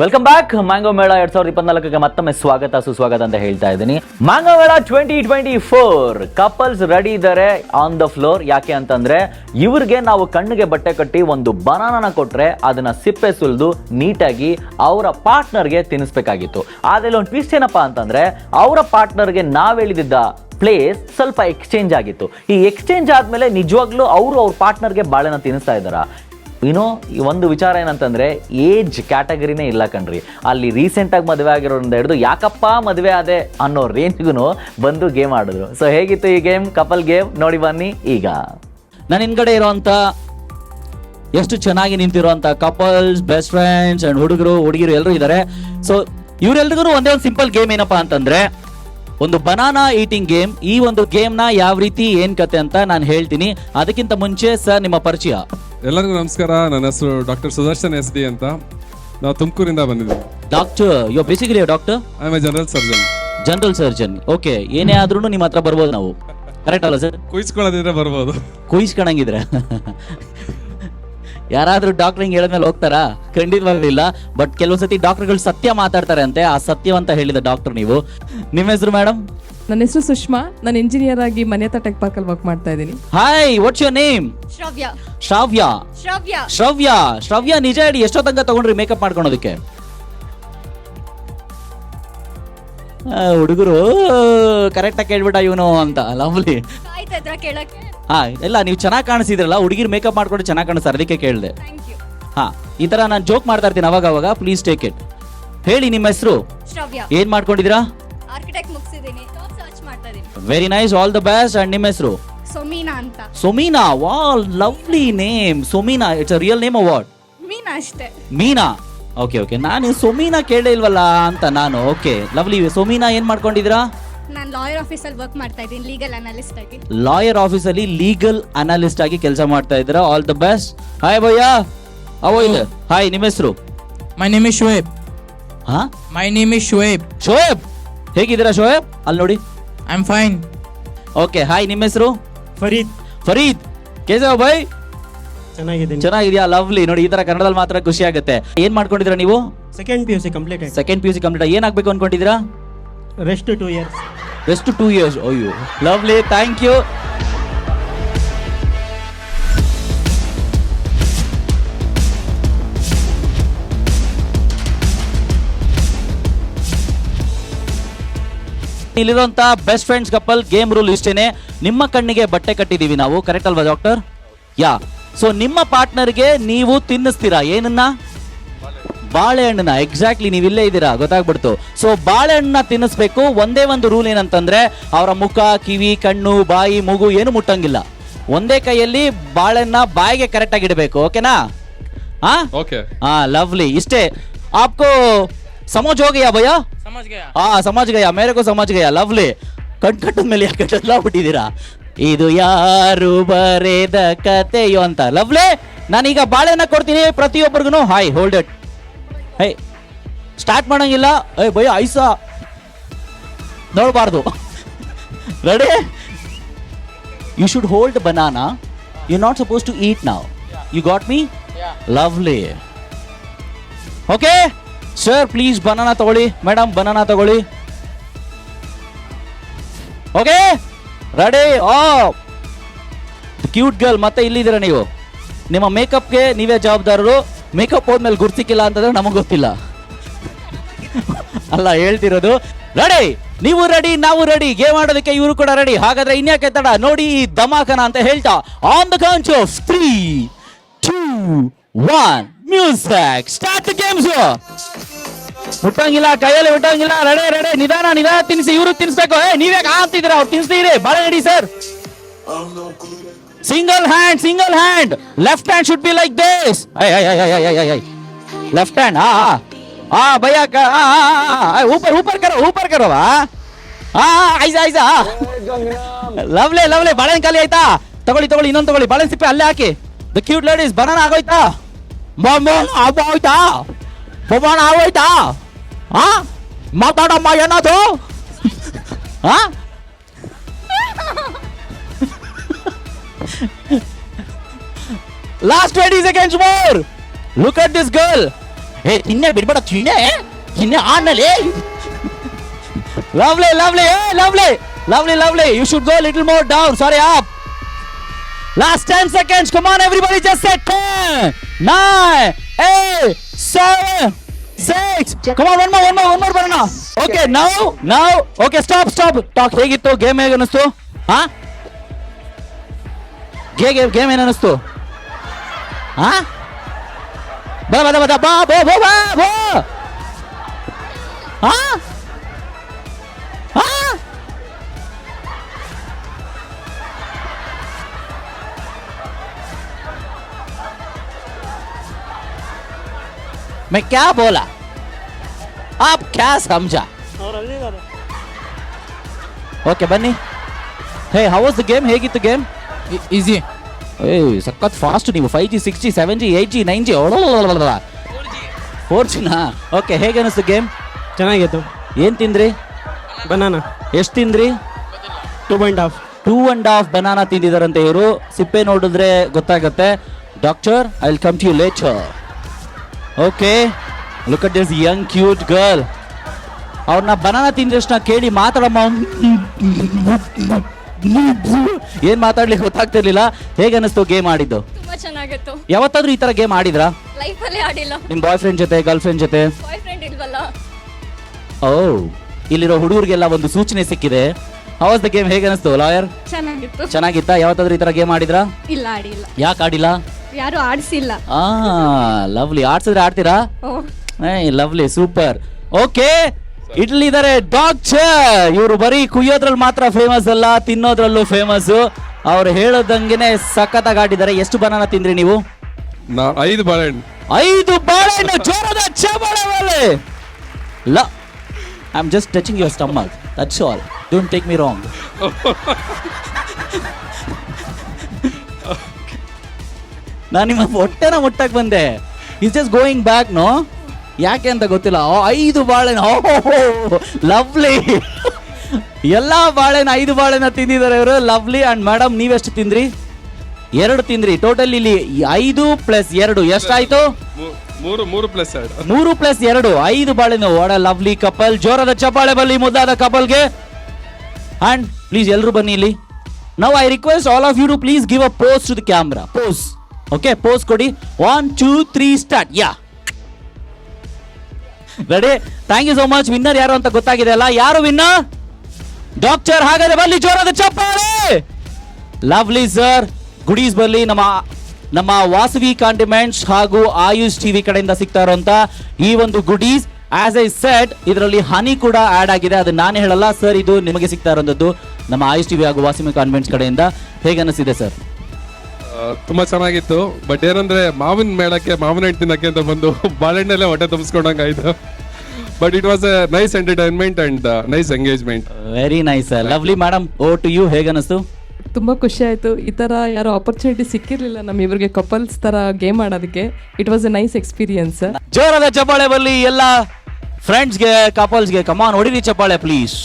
Welcome back mango ಮೇಳ ಎರಡ್ ಸಾವಿರದ ಇಪ್ಪತ್ನಾಲ್ಕಕ್ಕೆ ಮತ್ತೊಮ್ಮೆ ಸ್ವಾಗತ, ಸುಸ್ವಾಗತ ಅಂತ ಹೇಳ್ತಾ ಇದ್ದೀನಿ. ಮ್ಯಾಂಗೋ ಮೇಳ twenty twenty four couples ready ಇದ್ದಾರೆ ಆನ್ ದ ಫ್ಲೋರ್ ಯಾಕೆ ಅಂತಂದ್ರೆ, ಇವ್ರಿಗೆ ನಾವು ಕಣ್ಣಿಗೆ ಬಟ್ಟೆ ಕಟ್ಟಿ ಒಂದು ಬನಾನನ ಕೊಟ್ರೆ ಅದನ್ನ ಸಿಪ್ಪೆ ಸುಲಿದು ನೀಟಾಗಿ ಅವರ ಪಾರ್ಟ್ನರ್ಗೆ ತಿನ್ನಿಸ್ಬೇಕಾಗಿತ್ತು. ಆದ್ರೆ ಒಂದು ಟ್ವಿಸ್ಟ್ ಏನಪ್ಪಾ ಅಂತಂದ್ರೆ, ಅವರ ಪಾರ್ಟ್ನರ್ಗೆ ನಾವ್ ಹೇಳಿದ್ದ ಪ್ಲೇಸ್ ಸ್ವಲ್ಪ ಎಕ್ಸ್ಚೇಂಜ್ ಆಗಿತ್ತು. ಈ ಎಕ್ಸ್ಚೇಂಜ್ ಆದ್ಮೇಲೆ ನಿಜವಾಗ್ಲೂ ಅವರು ಅವ್ರ ಪಾರ್ಟ್ನರ್ಗೆ ಬಾಳೆನ ತಿನ್ನಿಸ್ತಾ ಇದ್ದಾರ? ಈ ಒಂದು ವಿಚಾರ ಏನಂತಂದರೆ ಏಜ್ ಕ್ಯಾಟಗರಿನೇ ಇಲ್ಲ ಕಣ್ರಿ. ಅಲ್ಲಿ ರೀಸೆಂಟಾಗಿ ಮದುವೆ ಆಗಿರೋದ್ರಿಂದ ಹಿಡಿದು, ಯಾಕಪ್ಪ ಮದುವೆ ಆದೆ ಅನ್ನೋ ರೇಂಜ್ಗೂ ಬಂದು ಗೇಮ್ ಆಡಿದ್ರು. ಸೊ ಹೇಗಿತ್ತು ಈ ಗೇಮ್ ಕಪಲ್ ಗೇಮ್ ನೋಡಿ ಬನ್ನಿ ಈಗ. ನಾನು ಹಿಂದ್ಗಡೆ ಇರೋವಂಥ ಎಷ್ಟು ಚೆನ್ನಾಗಿ ನಿಂತಿರುವಂಥ ಕಪಲ್ಸ್ ಬೆಸ್ಟ್ ಫ್ರೆಂಡ್ಸ್ ಆ್ಯಂಡ್ ಹುಡುಗರು, ಹುಡುಗಿರು ಎಲ್ಲರೂ ಇದ್ದಾರೆ ಸೊ ಇವರೆಲ್ರಿಗೂ ಒಂದೇ ಒಂದು ಸಿಂಪಲ್ ಗೇಮ್ ಏನಪ್ಪಾ ಅಂತಂದರೆ, ಒಂದು ಬನಾನಾ ಈಟಿಂಗ್ ಗೇಮ್ ಈ ಒಂದು ಗೇಮ್ನ ಯಾವ ರೀತಿ ಏನು ಕತೆ ಅಂತ ನಾನು ಹೇಳ್ತೀನಿ. ಅದಕ್ಕಿಂತ ಮುಂಚೆ ಸರ್, ನಿಮ್ಮ ಪರಿಚಯ. ಎಲ್ಲರಿಗೂ ನಮಸ್ಕಾರ. ನನ್ನ ಹೆಸರು ಡಾಕ್ಟರ್ ಸುದರ್ಶನ್ ಎಸ್ ಡಿ ಅಂತ. ನಾವು ತುಮಕೂರಿಂದ ಬಂದಿದ್ದೀವಿ. Doctor yo basically doctor I'm a general surgeon general surgeon okay ಏನೇ ಆದ್ರೂ ನಿಮ್ಮ ಹತ್ರ ಬರ್ಬೋದು ನಾವು. ಕರೆಕ್ಟ್ ಅಲ್ಲ ಸರ್ ಕುಯ್ಸ್ಕೊಳ್ಳೋದಿದ್ರೆ ಬರ್ಬೋದು. ಕುಯಿಸ್ಕೊಳಂಗಿದ್ರೆ ಯಾರಾದ್ರೂ ಡಾಕ್ಟರ್ ಹಿಂಗೆ ಹೇಳಿದ್ಮೇಲೆ ಹೋಗ್ತಾರಾ? ಖಂಡಿತವಾಗ್ಲೂ ಇಲ್ಲ ಬಟ್ ಕೆಲವು ಸತಿ ಡಾಕ್ಟರ್ಗಳು ಸತ್ಯ ಮಾತಾಡ್ತಾರೆ ಅಂತೆ ಆ ಸತ್ಯವಂತ ಹೇಳಿದ ಡಾಕ್ಟರ್ ನೀವು. ನಿಮ್ಮ ಹೆಸರು ಮೇಡಮ್ ನನ್ನ ಹೆಸರು ಸುಷ್ಮಾ. ನಾನು ಇಂಜಿನಿಯರ್ ಆಗಿ ಮನೆ ಟೆಕ್ ಪಾರ್ಕಲ್ಲಿ ವರ್ಕ್ ಮಾಡ್ತಾ ಇದ್ದೀನಿ. Hi what's your name Shravya. Shravya. Shravya. Shravya. Shravya ನಿಜ ಹೇಳಿ ಎಷ್ಟೋ ತನಕ ತಗೊಂಡ್ರಿ ಮೇಕಪ್ ಮಾಡ್ಕೊಳೋದಕ್ಕೆ? ಹುಡುಗರು ಕರೆಕ್ಟಾಗಿ ಕೇಳ್ಬಿಟ್ಟ ಇವನು ಅಂತ ಲವ್ಲಿ. ಕೇಳಕ್ಕೆ? ಹಾ ಇಲ್ಲ ನೀವು ಚೆನ್ನಾಗಿ ಕಾಣಿಸಿದ್ರಲ್ಲ ಹುಡುಗಿರ್ ಮೇಕಪ್ ಮಾಡ್ಕೊಂಡು ಚೆನ್ನಾಗಿ ಕಾಣಿಸ್ತಾರೆ ಅದಕ್ಕೆ ಕೇಳಿದೆ. ಥ್ಯಾಂಕ್ ಯು ಹಾ ಈ ತರ ನಾನು ಜೋಕ್ ಮಾಡ್ತಾ ಇರ್ತೀನಿ ಅವಾಗ ಅವಾಗ ಪ್ಲೀಸ್ ಟೇಕ್ ಇಟ್ ಹೇಳಿ ನಿಮ್ಮ ಹೆಸರು. ಶ್ರವ್ಯ. ಏನ್ ಮಾಡ್ಕೊಂಡಿದ್ದೀರಾ? ಆರ್ಕಿಟೆಕ್ಟ್ ಮುಗಿಸಿದ್ದೀನಿ. ಜಾಬ್ ಸರ್ಚ್ ಮಾಡ್ತಾ ಇದ್ದೀನಿ. Very nice all the best and ನಿಮ್ಮ ಹೆಸರು? ಸೊ ಮೀನಾ ಅಂತ. Someena wow lovely name. Someena it's a real name award Meena ಅಷ್ಟೇ. ಮೀನಾ? ಓಕೆ ಓಕೆ ನಾನು ಸೊಮೀನಾ ಕೇಳೇ ಇಲ್ವಲ್ಲ ಅಂತ ನಾನು ಓಕೆ ಲವ್ಲಿ ಸೊಮೀನಾ ಏನ್ ಮಾಡ್ಕೊಂಡಿದ್ದೀರಾ? ನಾನು ಲಾಯರ್ ಆಫೀಸಲ್ಲಿ ವರ್ಕ್ ಮಾಡ್ತಾ ಇದ್ದೀನಿ ಲೀಗಲ್ ಅನಾಲಿಸ್ಟ್ ಆಗಿ. ಲಾಯರ್ ಆಫೀಸಲ್ಲಿ ಲೀಗಲ್ ಅನಾಲಿಸ್ಟ್ ಆಗಿ ಕೆಲಸ ಮಾಡ್ತಾ ಇದ್ದೀರಾ? ಆಲ್ ದ ಬೆಸ್ಟ್ ಹಾಯ್ ಭಯ್ಯ. ಅವೋ ಇಲ್ಲ ಹಾಯ್ ನಿಮ್ಮ ಹೆಸರು? My name is Shoaib. ಹಾ my name is Shoaib. Shoaib ಹೇಗಿದ್ದೀರಾ ಶೋಯಬ್ ಅಲ್ಲಿ ನೋಡಿ. ಐಮ್ ಫೈನ್ ಓಕೆ ಹಾಯ್ ನಿಮ್ಮ ಹೆಸರು? ಫರೀದ್. ಫರೀದ್. ಕೇಸವ ಬೈ ಚೆನ್ನಾಗಿದ್ದೀನಿ. ಚೆನ್ನಾಗಿದ್ಯಾ? ಲವ್ಲಿ. ನೋಡಿ ಈ ತರ ಕನ್ನಡದಲ್ಲಿ ಮಾತ್ರ ಖುಷಿ ಆಗುತ್ತೆ. ಏನ್ ಮಾಡ್ಕೊಂಡಿದ್ದೀರಾ ನೀವು? Second P U C complete ಆಯ್ತು. Second P U C complete ಏನಾಗಬೇಕು ಅನ್ಕೊಂಡಿದ್ದೀರಾ? Rest two years rest two years ಅಯ್ಯೋ. Lovely thank you ಇಲ್ಲಿರುವಂತ best friends couple game rule ಇಷ್ಟೇನೆ. ನಿಮ್ಮ ಕಣ್ಣಿಗೆ ಬಟ್ಟೆ ಕಟ್ಟಿದೀವಿ ನಾವು ಕರೆಕ್ಟ್ ಅಲ್ವಾ ಡಾಕ್ಟರ್ ಯಾ ಸೊ ನಿಮ್ಮ ಪಾರ್ಟ್ನರ್ಗೆ ನೀವು ತಿನ್ನಿಸ್ತೀರಾ? ಏನನ್ನ? ಬಾಳೆಹಣ್ಣನ್ನ. ಎಕ್ಸಾಕ್ಟ್ಲಿ ನೀವು ಇಲ್ಲೇ ಇದ್ದೀರಾ? ಗೊತ್ತಾಗ್ಬಿಡ್ತು. ಸೊ ಬಾಳೆಹಣ್ಣನ್ನ ತಿನ್ನಿಸ್ಬೇಕು. ಒಂದೇ ಒಂದು ರೂಲ್ ಏನಂತಂದ್ರೆ ಅವರ ಮುಖ ಕಿವಿ ಕಣ್ಣು ಬಾಯಿ ಮೂಗು ಏನು ಮುಟ್ಟಂಗಿಲ್ಲ. ಒಂದೇ ಕೈಯಲ್ಲಿ ಬಾಳೆಹಣ್ಣ ಬಾಯಿಗೆ ಕರೆಕ್ಟ್ ಆಗಿ ಇಡಬೇಕು ಓಕೆನಾ ಹಾ ಲವ್ಲಿ ಇಷ್ಟೇ. ಆಪ್ಕೋ ಸಮೋಜ್ ಹೋಗಯ್ಯ ಭಯ समझ गया ಹಾ ಸಮಾಜ ಗಯ ಮೇರೆಗೂ ಸಮಾಜ ಗಯ ಲವ್ಲಿ ಕಣ್ ಕಟ್ಟದ ಮೇಲೆ ಯಾಕೆ ಎಲ್ಲ ಬಿಟ್ಟಿದ್ದೀರಾ ಇದು ಯಾರು ಬರೆದ ಕತೆಯೋ ಅಂತ ಲವ್ಲಿ ನಾನೀಗ ಬಾಳೆನ ಕೊಡ್ತೀನಿ ಪ್ರತಿಯೊಬ್ಬರಿಗೂ hi hold it hey start ಮಾಡಂಗಿಲ್ಲ ಏ ಭಯ ಐಸ ನೋಡಬಾರ್ದು ready you should hold banana you not suppose to eat now you got me lovely okay sir please banana ತಗೊಳ್ಳಿ. ಮೇಡಮ್ ಬನಾನಾ ತಗೊಳ್ಳಿ. ಓಕೆ ರೆಡಿ ಆ ಕ್ಯೂಟ್ ಗರ್ಲ್ ಮತ್ತೆ ಇಲ್ಲಿದ್ದೀರಾ ನೀವು? ನಿಮ್ಮ ಮೇಕಪ್ಗೆ ನೀವೇ ಜವಾಬ್ದಾರರು. ಮೇಕಪ್ ಹೋದ್ಮೇಲೆ ಗುರ್ತಿಕ್ಕಿಲ್ಲ ಅಂತಂದ್ರೆ ನಮಗೆ ಗೊತ್ತಿಲ್ಲ. ಅಲ್ಲ, ಹೇಳ್ತಿರೋದು. ರೆಡಿ ನೀವು ರೆಡಿ ನಾವು ರೆಡಿ ಗೇಮ್ ಆಡೋದಕ್ಕೆ ಇವರು ಕೂಡ ರೆಡಿ ಹಾಗಾದ್ರೆ ಇನ್ಯಾಕೆ ತಡ? ನೋಡಿ ಈ ಧಮಾಕನ ಅಂತ ಹೇಳ್ತಾ. On the count of three two one music start games ಮುಟ್ಟಂಗಿಲ್ಲ, ಕೈಯಲ್ಲಿ ಮುಟ್ಟಂಗಿಲ್ಲ. ರಡೆ ರಡೆ, ನಿಧಾನ ನಿಧಾನ ತಿನ್ಸಿ ಇವರು ತಿನ್ಸ್ಬೇಕು ಏ ನೀವೇ ಹಾಕ್ತಿದ್ದೀರಾ ಅವ್ರು ತಿನ್ಸ್ತೀರಿ ಬಾಳೆ ನಡಿ, sir. Single hand single hand left hand should be like this left hand ಹಾ ಹಾ ಭಯ ಊಪರ್ ಊಪರ್ ಕರೋ, ಊಪರ್ ಕರೋವಾ ಹಾ ಐಸ ಐಸ ಲವ್ಲೆ ಲವ್ಲೆ, ಬಾಳೆನ ಖಾಲಿ ಆಯ್ತಾ? ತಗೊಳ್ಳಿ ತಗೊಳ್ಳಿ, ಇನ್ನೊಂದು ತಗೊಳ್ಳಿ. ಬಾಳೆನ ಸಿಪ್ಪೆ ಅಲ್ಲೇ ಹಾಕಿ. ದ ಕ್ಯೂಟ್ ಲೇಡೀಸ್ ಬನಾನ ಆಗೋಯ್ತಾ? ಆಗೋಯ್ತಾ 보관하고 있다. 아? 막다라 마야 나도? 아? Last 20 seconds more. Look at this girl. Hey, tinne bit bada tinne eh? Tinne aanale. Lovely, lovely, hey, lovely. Lovely, lovely. You should go a little more down. Sorry, up. Last 10 seconds. Come on, everybody. Just set 10, 9, eight, seven, six. Come on, one more, one more, one more ಬರೋಣ okay ನಾವು ನಾವು okay stop stop talk ಹೇಗಿತ್ತು? Game ಹೇಗೆ ಅನಿಸ್ತು ಹಾ? ಗೇ ಗೇ game ಏನು ಅನಿಸ್ತು ಹಾ? ಬಾ ಬದ ಬದ ಬಾ ಬೋ ಬೋ ಬಾ ಬೋ. ಹಾ? ಹಾ? मैं क्या बोला आप क्या समझा ಓಕೆ ಬನ್ನಿ hey how was the game ಹೇಗಿತ್ತು ಗೇಮ್ E- easy. ಏಯ್ ಸಖತ್ ಫಾಸ್ಟ್ ನೀವು five G six G seven G eight G nine G four ಜಿನಾ okay ಹೇಗೆ ಅನಿಸ್ತು ಗೇಮ್ ಚೆನ್ನಾಗಿತ್ತು ಏನು ತಿಂದ್ರಿ ಬನಾನಾ ಎಷ್ಟು ತಿಂದ್ರಿ two point half two and half banana ತಿಂದಿದಾರಂತೆ ಇವರು ಸಿಪ್ಪೆ ನೋಡಿದ್ರೆ ಗೊತ್ತಾಗತ್ತೆ doctor I will come to you later okay look at this young cute girl ಅವ್ರನ್ನ ಬನಾನಾ ತಿಂದಷ್ಟನ್ನ ಕೇಳಿ ಮಾತಾಡಮ್ಮ. ಏನ್ ಮಾತಾಡ್ಲಿಕ್ಕೆ ಗೊತ್ತಾಗ್ತಿರ್ಲಿಲ್ಲ. ಹೇಗೆ ಅನಿಸ್ತು ಗೇಮ್ ಆಡಿದ್ದು? ತುಂಬಾ ಚೆನ್ನಾಗಿತ್ತು. ಯಾವತ್ತಾದ್ರೂ ಈ ತರ ಗೇಮ್ ಆಡಿದ್ರಾ? ಲೈಫಲ್ಲಿ ಆಡಿಲ್ಲ. ನಿಮ್ ಬಾಯ್ ಫ್ರೆಂಡ್ ಜೊತೆ ಗರ್ಲ್ ಫ್ರೆಂಡ್ ಜೊತೆ? ಬಾಯ್ ಫ್ರೆಂಡ್ ಇಲ್ವಲ್ಲ? ಓ ಇಲ್ಲಿರೋ ಹುಡುಗರಿಗೆಲ್ಲ ಒಂದು ಸೂಚನೆ ಸಿಕ್ಕಿದೆ. ಹೌಸ್ ದ ಗೇಮ್ ಹೇಗೆ ಅನಿಸ್ತು ಲಾಯರ್ ಚೆನ್ನಾಗಿತ್ತು. ಚೆನ್ನಾಗಿತ್ತಾ? ಯಾವತ್ತಾದ್ರೂ ಈ ತರ ಗೇಮ್ ಆಡಿದ್ರಾ? ಇಲ್ಲ ಆಡಿಲ್ಲ. ಯಾಕೆ ಆಡಿಲ್ಲ? ಯಾರು ಆಡಿಸಿಲ್ಲ. ಆ ಲವ್ಲಿ ಆಡ್ಸಿದ್ರೆ ಆಡ್ತೀರಾ? Lovely super. ಓಕೆ ಇಡ್ಲಿ ಇದಾರೆ ಡಾಕ್ಟರ್ ಇವರು ಬರೀ ಕುಯ್ಯೋದ್ರಲ್ಲಿ ಮಾತ್ರ ಫೇಮಸ್ ಅಲ್ಲ ತಿನ್ನೋದ್ರಲ್ಲೂ ಫೇಮಸ್ ಅವ್ರು ಹೇಳೋದಂಗೆನೆ ಸಖತ್ತಾಗಿ ಆಡಿದ್ದಾರೆ. ಎಷ್ಟು ಬನಾನ ತಿಂದ್ರಿ ನೀವು? ನಾ ಐದು ಬಾಳೆಹಣ್ಣು. ಐದು ಬಾಳೆಹಣ್ಣು ಜೋರದ ಚಬಾಳೆ ಮೇಲೆ ಲ I am just touching your stomach that's all don't take me wrong ನಾನು ನಿಮ್ಮ ಹೊಟ್ಟೆನ ಮುಟ್ಟಕ್ ಬಂದೆ. Is just going back no ಯಾಕೆ ಅಂತ ಗೊತ್ತಿಲ್ಲ. ಐದು ಬಾಳೆನ ಲವ್ಲಿ. ಎಲ್ಲ ಬಾಳೆನ ಐದು ಬಾಳೆನ ತಿಂದಿದ್ದಾರೆ ಇವರು ಲವ್ಲಿ ಅಂಡ್ ಮೇಡಮ್ ನೀವೆಷ್ಟು ತಿಂದ್ರಿ? ಎರಡು ತಿಂದ್ರಿ. ಟೋಟಲ್ ಇಲ್ಲಿ ಐದು ಪ್ಲಸ್ ಎರಡು ಎಷ್ಟಾಯ್ತು? ಮೂರು ಮೂರು ಪ್ಲಸ್ ಎರಡು. ಮೂರು ಪ್ಲಸ್ ಎರಡು ಐದು ಬಾಳೆನ. ಒಡ ಲವ್ಲಿ ಕಪಲ್ ಜೋರದ ಚಪ್ಪಾಳೆ ಬಲ್ಲಿ ಮುದ್ದಾದ ಕಪಲ್ಗೆ ಅಂಡ್ ಪ್ಲೀಸ್ ಎಲ್ಲರೂ ಬನ್ನಿ ಇಲ್ಲಿ. Now I request all of you to please give a pose to the camera pose okay pose ಕೊಡಿ. One two three start yeah ready thank you so much winner ಯಾರು ಅಂತ ಗೊತ್ತಾಗಿದೆ ಅಲ್ಲ? ಯಾರು ವಿನ್ನರ್ ಡಾಕ್ಟರ್ ಹಾಗಾದ್ರೆ ಬರ್ಲಿ ಜೋರಾದ ಚಪ್ಪಾಳೆ! ಲವ್ಲಿ ಸರ್ ಗುಡೀಸ್ ಬರ್ಲಿ. ನಮ್ಮ ನಮ್ಮ ವಾಸವಿ ಕಾಂಟಿಮೆಂಟ್ಸ್ ಹಾಗೂ ಆಯುಷ್ ಟಿವಿ ಕಡೆಯಿಂದ ಸಿಗ್ತಾ ಇರುವಂತ ಈ ಒಂದು ಗುಡೀಸ್ ಆಸ್ ಐ ಸೆಟ್ ಇದರಲ್ಲಿ ಹನಿ ಕೂಡ ಆಡ್ ಆಗಿದೆ. ಅದು ನಾನೇ ಹೇಳಲ್ಲ ಸರ್ ಇದು ನಿಮಗೆ ಸಿಗ್ತಾ ಇರೋಂಥದ್ದು ನಮ್ಮ ಆಯುಷ್ ಟಿವಿ ಹಾಗೂ ವಾಸವಿ ಕಾನ್ವೆಂಟ್ಸ್ ಕಡೆಯಿಂದ. ಹೇಗೆ ಅನಿಸಿದೆ ಸರ್ ತುಂಬಾ ಚೆನ್ನಾಗಿತ್ತು. ಬಟ್ ಏನಂದ್ರೆ ಮಾವಿನ ಮೇಳಕ್ಕೆ ಮಾವಿನ ಹಣ್ಣು ತಿನ್ನಕ್ಕೆ ಅಂತ ಬಂದು ಬಾಳೆಹಣ್ಣಲ್ಲೇ ಹೊಟ್ಟೆ ತುಂಬಿಸ್ಕೊಂಡಂಗಾಯ್ತು. But it was a nice entertainment and nice engagement very nice lovely madam over to you ಹೇಗೆ ಅನಿಸ್ತು ತುಂಬ ಖುಷಿ ಆಯಿತು. ಈ ಥರ ಯಾರು ಆಪರ್ಚುನಿಟಿ ಸಿಕ್ಕಿರಲಿಲ್ಲ ನಮ್ಮ ಇವ್ರಿಗೆ ಕಪಲ್ಸ್ ಥರ ಗೇಮ್ ಆಡೋದಕ್ಕೆ. It was a nice experience ಜೋರಾದ ಚಪ್ಪಾಳೆ ಬಲ್ಲಿ ಎಲ್ಲ ಫ್ರೆಂಡ್ಸ್ಗೆ ಕಪಲ್ಸ್ಗೆ ಕಮಾನ್ ಹೊಡಿರಿ ಚಪ್ಪಾಳೆ ಪ್ಲೀಸ್